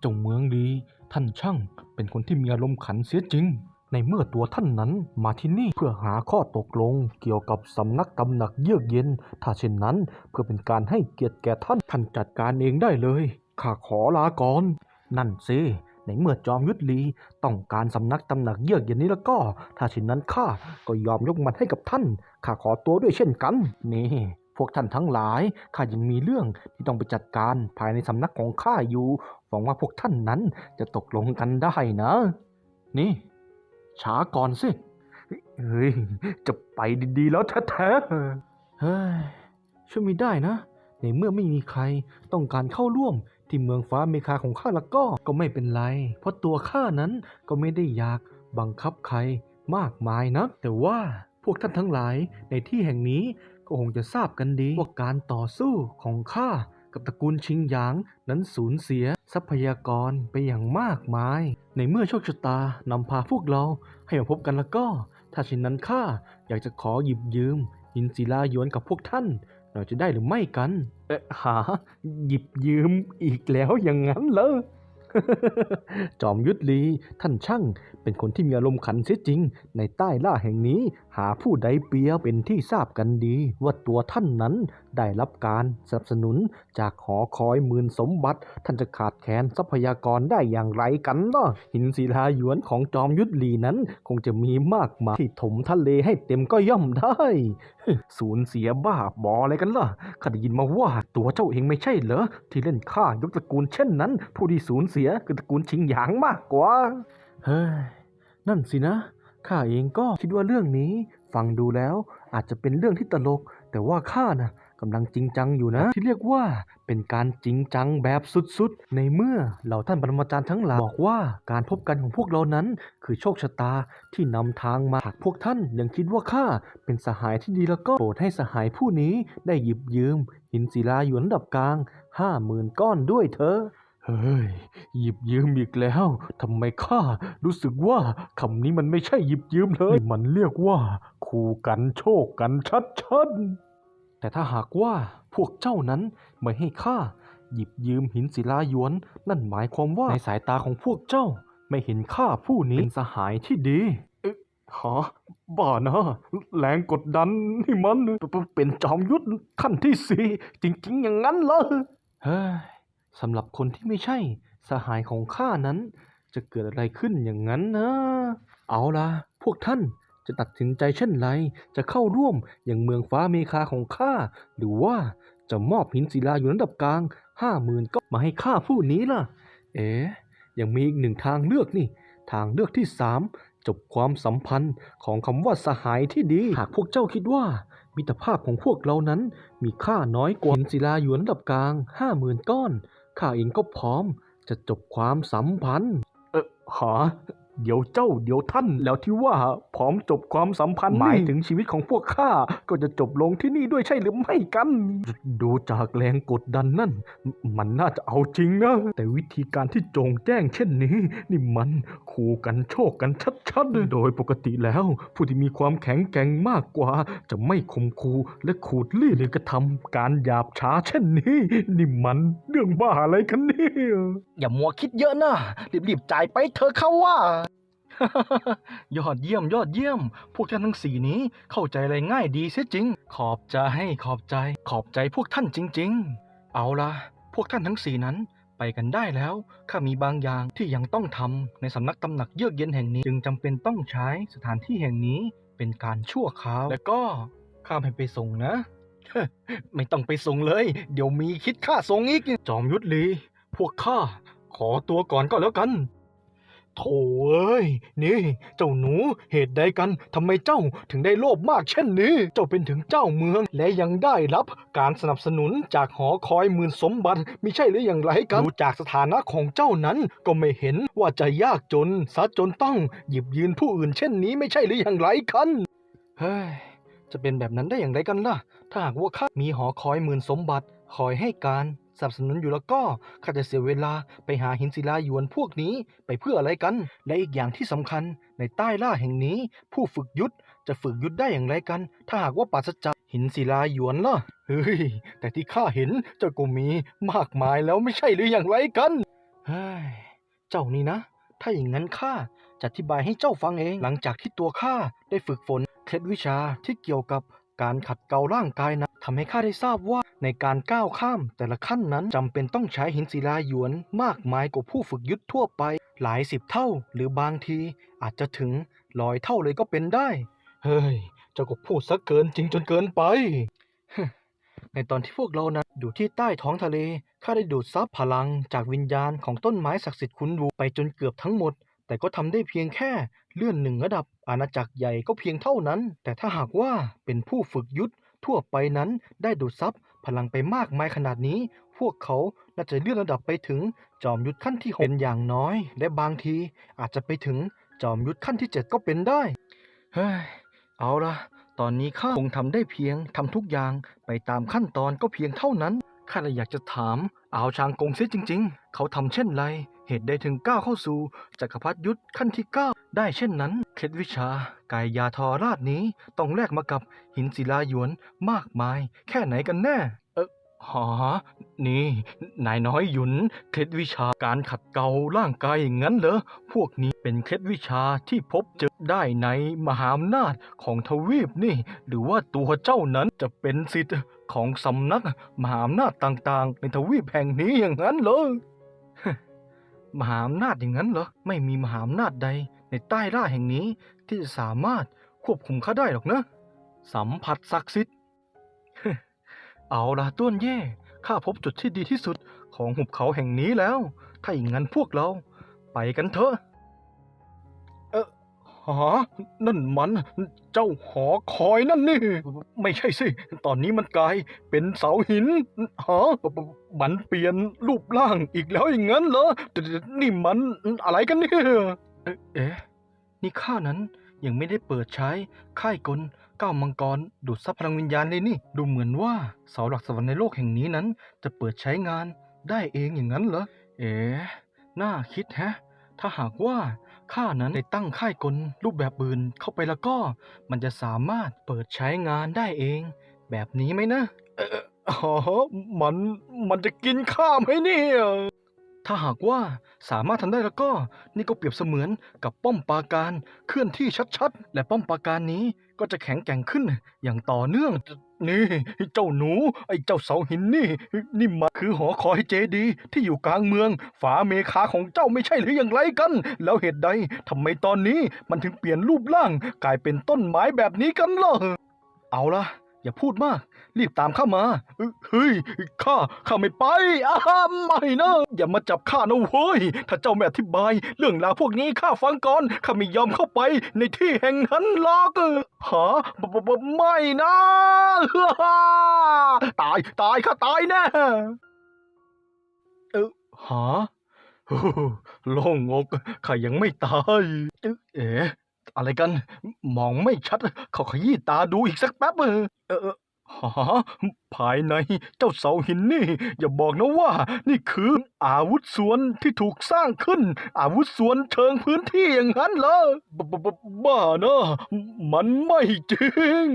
เจ้าเมืองดี ท่านช่างเป็นคนที่มีอารมณ์ขันเสียจริง ในเมื่อตัวท่านนั้นมาที่นี่เพื่อหาข้อตกลง เกี่ยวกับสำนักตำหนักเยือกเย็น ถ้าเช่นนั้นเพื่อเป็นการให้เกียรติแก่ท่านท่านจัดการเองได้เลยข้าขอลาก่อนนั่นสิในเมื่อจอมยุทธลีต้องการสำนักตำหนักเยือกเย็นนี้แล้วก็ ถ้าเช่นนั้นข้าก็ยอมยกมันให้กับท่านข้าขอตัวด้วยเช่นกัน นี่ พวกท่านทั้งหลาย ข้ายังมีเรื่องที่ต้องไปจัดการภายในสำนักของข้าอยู่ หวังว่าพวกท่านนั้นจะตกลงกันได้นะ นี่ ช้าก่อนสิ เฮ้ย จะไปดีๆแล้วแท้ๆ เฮ้ย ช่วยไม่ได้นะ ในเมื่อไม่มีใครต้องการเข้าร่วมที่เมืองฟ้าเมคาของข้าแล้วก็ก็ไม่เป็นไร เพราะตัวข้านั้นก็ไม่ได้อยากบังคับใครมากมายนะ แต่ว่าพวกท่านทั้งหลายในที่แห่งนี้ ก็คงจะทราบกันดีว่าการต่อสู้ของข้ากับตระกูลชิงหยางนั้นสูญเสียทรัพยากรไปอย่างมากมาย ในเมื่อโชคชะตานำพาพวกเราให้มาพบกันแล้วก็ ถ้าเช่นนั้นข้าอยากจะขอหยิบยืม หินศิลาหยวนกับพวกท่านเราจะได้หรือไม่กัน เอ๊ะหา หยิบยืมอีกแล้วอย่างนั้นเหรอ จอมยุทธลีท่านช่าง เป็นคนที่มีอารมณ์ขันเสียจริง ในใต้ล่าแห่งนี้ หาผู้ใดเปียเป็นที่ทราบกันดี ว่าตัวท่านนั้นได้รับการสนับสนุนจากหอคอยหมื่นสมบัติ ท่านจะขาดแคลนทรัพยากรได้อย่างไรกันเนาะหินศิลาหยวนของจอมยุทธลีนั้น คงจะมีมากมายที่ถมทะเลให้เต็มก็ย่อมได้สูญเสียบ้าบออะไรกันล่ะข้าได้ยินมาว่าตัวเจ้าเองไม่ใช่เหรอที่เล่นฆ่ายกตระกูลเช่นนั้น ผู้ที่สูญเสียคือตระกูลชิงหยางมากกว่า เฮ้ย นั่นสินะ ข้าเองก็คิดว่าเรื่องนี้ ฟังดูแล้วอาจจะเป็นเรื่องที่ตลก แต่ว่าข้าน่ะกำลังจริงจังอยู่นะ ที่เรียกว่าเป็นการจริงจังแบบสุดๆ ในเมื่อเหล่าท่านปรมาจารย์ทั้งหลายบอกว่าการพบกันของพวกเรานั้น คือโชคชะตาที่นำทางมาหากพวกท่านยังคิดว่าข้าเป็นสหายที่ดีแล้วก็โปรดให้สหายผู้นี้ได้หยิบยืม หินศิลาหยวนระดับกลางห้าหมื่นก้อนด้วยเถอะ เฮ้ย หยิบยืมอีกแล้ว ทำไมข้ารู้สึกว่าคำนี้มันไม่ใช่หยิบยืมเลยนี่มันเรียกว่า คู่กันโชคกันชัดๆแต่ถ้าหากว่าพวกเจ้านั้นไม่ให้ข้าหยิบยืมหินศิลาหยวน นั่นหมายความว่าในสายตาของพวกเจ้า ไม่เห็นข้าผู้นี้เป็นสหายที่ดีเอ๊ะฮะบ้านะแรงกดดันนี่มันเปเป็นจอมยุทธขั้นที่สี่จริง ๆ อย่างนั้นเหรอเฮ้ย สำหรับคนที่ไม่ใช่สหายของข้านั้น จะเกิดอะไรขึ้นอย่างนั้นนะ เอาละพวกท่านจะตัดสินใจเช่นไร จะเข้าร่วมอย่างเมืองฟ้าเมคาของข้า หรือว่าจะมอบหินศิลาอยู่ระดับกลางห้าหมื่นก็มาให้ข้าผู้นี้ล่ะ เอ๊ะยังมีอีกหนึ่งทางเลือกนี่ ทางเลือกที่สามจบความสัมพันธ์ของคำว่าสหายที่ดี หากพวกเจ้าคิดว่า มิตรภาพของพวกเรานั้นมีค่าน้อยกว่าหินศิลาหยวนระดับกลางห้าหมื่นก้อน ข้าเองก็พร้อมจะจบความสัมพันธ์ เออหา เดี๋ยวเจ้าเดี๋ยวท่านแล้วที่ว่าพร้อมจบความสัมพันธ์หมายถึงชีวิตของพวกข้าก็จะจบลงที่นี่ด้วยใช่หรือไม่กัน ดูจากแรงกดดันนั่น มันน่าจะเอาจริงนะ แต่วิธีการที่โจงแจ้งเช่นนี้ นี่มันขู่กันโชคกันชัดๆ โดยปกติแล้ว ผู้ที่มีความแข็งแกร่งมากกว่า จะไม่ข่มขู่และขูดลี่หรือกระทำการหยาบช้าเช่นนี้ นี่มันเรื่องบ้าอะไรกันเนี่ยอย่ามัวคิดเยอะนะรีบๆจ่ายไปเธอะเข้าว่า ยอดเยี่ยมยอดเยี่ยม พวกท่านทั้งสี่นี้เข้าใจอะไรง่ายดีเสียจริง ขอบใจขอบใจ ขอบใจพวกท่านจริง ๆ เอาล่ะพวกท่านทั้งสี่นั้นไปกันได้แล้ว ข้ามีบางอย่างที่ยังต้องทำในสำนักตำหนักเยือกเย็นแห่งนี้ จึงจำเป็นต้องใช้สถานที่แห่งนี้เป็นการชั่วคราว และก็ข้าไม่ไปส่งนะ ไม่ต้องไปส่งเลย เดี๋ยวมีคิดค่าส่งอีก จอมยุทธลี พวกข้าขอตัวก่อนก็แล้วกัน โถ่เอ้ย นี่ เจ้าหนูเหตุใดกันทำไมเจ้าถึงได้โลภมากเช่นนี้ เจ้าเป็นถึงเจ้าเมือง และยังได้รับการสนับสนุนจากหอคอยหมื่นสมบัติมิใช่หรืออย่างไรกันดูจากสถานะของเจ้านั้นก็ไม่เห็นว่าจะยากจนซะจนต้องหยิบยืนผู้อื่นเช่นนี้ไม่ใช่หรืออย่างไรกันเฮ้ยจะเป็นแบบนั้นได้อย่างไรกันล่ะ ถ้าหากว่าข้ามีหอคอยหมื่นสมบัติคอยให้การ สนับสนุนอยู่แล้วก็ข้าจะเสียเวลาไปหาหินศิลาหยวนพวกนี้ไปเพื่ออะไรกัน และอีกอย่างที่สำคัญในใต้ล่าแห่งนี้ ผู้ฝึกยุทธจะฝึกยุทธได้อย่างไรกัน ถ้าหากว่าปราศจากหินศิลาหยวนล่ะเฮ้ยแต่ที่ข้าเห็นเจ้าก็มีมากมายแล้วไม่ใช่หรืออย่างไรกันเฮ้ยเจ้านี่นะ ถ้าอย่างนั้นข้าจะอธิบายให้เจ้าฟังเอง หลังจากที่ตัวข้าได้ฝึกฝนเคล็ดวิชาที่เกี่ยวกับการขัดเกลาร่างกายนะ ทำให้ข้าได้ทราบว่าในการก้าวข้ามแต่ละขั้นนั้นจำเป็นต้องใช้หินศิลาหยวนมากมายกว่าผู้ฝึกยุทธทั่วไป หลายสิบเท่าหรือบางทีอาจจะถึงร้อยเท่าเลยก็เป็นได้ เฮ้ย เจ้าก็พูดซะเกินจริงจนเกินไป ในตอนที่พวกเรานะอยู่ที่ใต้ท้องทะเล ข้าได้ดูดซับพลังจากวิญญาณของต้นไม้ศักดิ์สิทธิ์คุณวูไปจนเกือบทั้งหมด แต่ก็ทำได้เพียงแค่เลื่อนหนึ่งระดับอาณาจักรใหญ่ก็เพียงเท่านั้น แต่ถ้าหากว่าเป็นผู้ฝึกยุทธ ทั่วไปนั้นได้ดูดซับพลังไปมากมายขนาดนี้ พวกเขาน่าจะเลื่อนระดับไปถึงจอมยุทธขั้นที่หกเป็นอย่างน้อย และบางทีอาจจะไปถึงจอมยุทธขั้นที่เจ็ดก็เป็นได้ เฮ้ย เอาละตอนนี้ข้าคงทำได้เพียงทำทุกอย่างไปตามขั้นตอนก็เพียงเท่านั้น ข้าเลยอยากจะถามอาวชางกงเสียจริง ๆ เขาทำเช่นไร เหตุใดถึงก้าวเข้าสู่จักรพรรดิยุทธขั้นที่เก้าได้เช่นนั้น เคล็ดวิชากายยาทอราชนี้ต้องแลกมากับหินศิลาหยวนมากมาย แค่ไหนกันแน่ เออหอนี่ นายน้อยหยุน เคล็ดวิชาการขัดเกลาร่างกายอย่างนั้นเหรอ พวกนี้เป็นเคล็ดวิชาที่พบเจอได้ในมหาอำนาจของทวีปนี่ หรือว่าตัวเจ้านั้นจะเป็นสิทธิ์ของสำนักมหาอำนาจต่างๆ ในทวีปแห่งนี้อย่างนั้นเหรอ มหาอำนาจอย่างนั้นเหรอ ไม่มีมหาอำนาจใดในใต้ล่าแห่งนี้ที่จะสามารถควบคุมข้าได้หรอกนะ สัมผัสศักดิ์สิทธิ์ เอาล่ะต้วนเย่ข้าพบจุดที่ดีที่สุดของหุบเขาแห่งนี้แล้ว ถ้าอย่างนั้นพวกเรา ไปกันเถอะ หา นั่นมัน เจ้าหอคอยนั่นนี่ ไม่ใช่สิ ตอนนี้มันกลายเป็นเสาหินฮะมันเปลี่ยนรูปร่างอีกแล้วอย่างนั้นเหรอแต่นี่มันอะไรกันเนี่ยเอ๊ะเอ๊ะ นี่ข้านั้นยังไม่ได้เปิดใช้ค่ายกลก้าวมังกร ดูดซับพลังวิญญาณเลยนี่ ดูเหมือนว่าเสาหลักสวรรค์ในโลกแห่งนี้นั้น จะเปิดใช้งานได้เองอย่างนั้นเหรอ เอ๊ะน่าคิดแฮะ ถ้าหากว่าข้านั้นได้ตั้งค่ายกลรูปแบบอื่นเข้าไปแล้วก็ มันจะสามารถเปิดใช้งานได้เอง แบบนี้ไหมนะ เอออ๋อมันมันจะกินข้าไหมเนี่ย ถ้าหากว่าสามารถทำได้แล้วก็ นี่ก็เปรียบเสมือนกับป้อมปราการเคลื่อนที่ชัดๆ และป้อมปราการนี้ก็จะแข็งแกร่งขึ้นอย่างต่อเนื่อง นี่เจ้าหนู ไอ้เจ้าเสาหินนี่ นี่มันคือหอคอยเจดีย์ที่อยู่กลางเมือง ฝาเมคาของเจ้าไม่ใช่หรืออย่างไรกัน แล้วเหตุใดทำไมตอนนี้มันถึงเปลี่ยนรูปร่าง กลายเป็นต้นไม้แบบนี้กันล่ะเอาละ อย่าพูดมาก รีบตามข้ามา เฮ้ย ข้า ข้าไม่ไปอ้าไม่นะ อย่ามาจับข้านะเว้ย ถ้าเจ้าไม่อธิบาย เรื่องราวพวกนี้ข้าฟังก่อน ข้าไม่ยอมเข้าไปในที่แห่งนั้นหรอกหาบบบไม่นะ ตาย ตาย ข้าตายแน่ เออหาโล่งอกข้ายังไม่ตาย เอ๊ะ อ๋อะไรกัน มองไม่ชัดขอขยี้ตาดูอีกสักแป๊บเออเออเออหาภายในเจ้าเสาหินนี่ อย่าบอกนะว่า นี่คืออาวุธสวนที่ถูกสร้างขึ้น อาวุธสวนเชิงพื้นที่อย่างนั้นเหรอบบบบ้านะมันไม่จริง